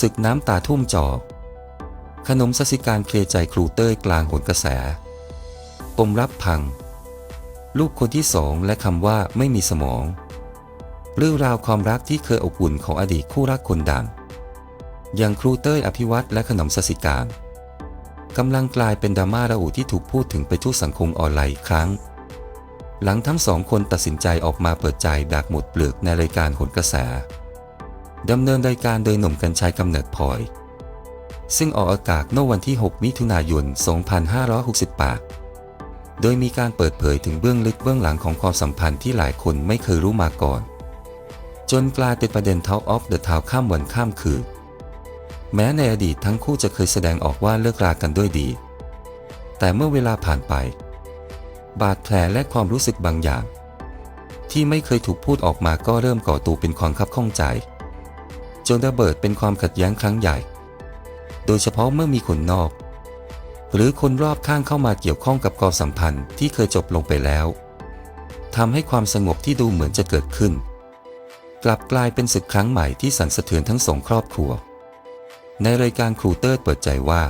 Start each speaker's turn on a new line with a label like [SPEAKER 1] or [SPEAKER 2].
[SPEAKER 1] ศึกน้ำตาทุ่มจอบ ขนมสสิการเคลียร์ใจครูเต้ยกลางหนกระแส ปมรับพัง ลูกคนที่สองและคำว่าไม่มีสมอง เรื่องราวความรักที่เคยอบอุ่นของอดีตคู่รักคนดัง อย่างครูเต้ยอภิวัตและขนมสสิการกำลังกลายเป็นดราม่าระอุที่ถูกพูดถึงไปทั่วสังคมออนไลน์ครั้ง หลังทั้งสองคนตัดสินใจออกมาเปิดใจดักหมดเปลือกในรายการโหนกระแส ดำเนินรายการโดยหนุ่มกัญชัยกำเนิดพลอย ซึ่งออกอากาศเมื่อวันที่ 6 มิถุนายน 2568 โดยมีการเปิดเผยถึงเบื้องลึกเบื้องหลังของความสัมพันธ์ที่หลายคนไม่เคยรู้มาก่อน จนกลายเป็นประเด็น Talk of the Town ข้ามวันข้ามคืน แม้ในอดีตทั้งคู่จะเคยแสดงออกว่าเลิกรากันด้วยดี แต่เมื่อเวลาผ่านไป บาดแผลและความรู้สึกบางอย่าง ที่ไม่เคยถูกพูดออกมาก็เริ่มก่อตัวเป็นความคับข้องใจ จนระเบิดเป็นความขัดแย้งครั้งใหญ่ โดยเฉพาะเมื่อมีคนนอก หรือคนรอบข้างเข้ามาเกี่ยวข้องกับความสัมพันธ์ที่เคยจบลงไปแล้วทำให้ความสงบที่ดูเหมือนจะเกิดขึ้น กลับกลายเป็นศึกครั้งใหม่ที่สั่นสะเทือนทั้งสองครอบครัว ในรายการครูเตอร์เปิดใจว่า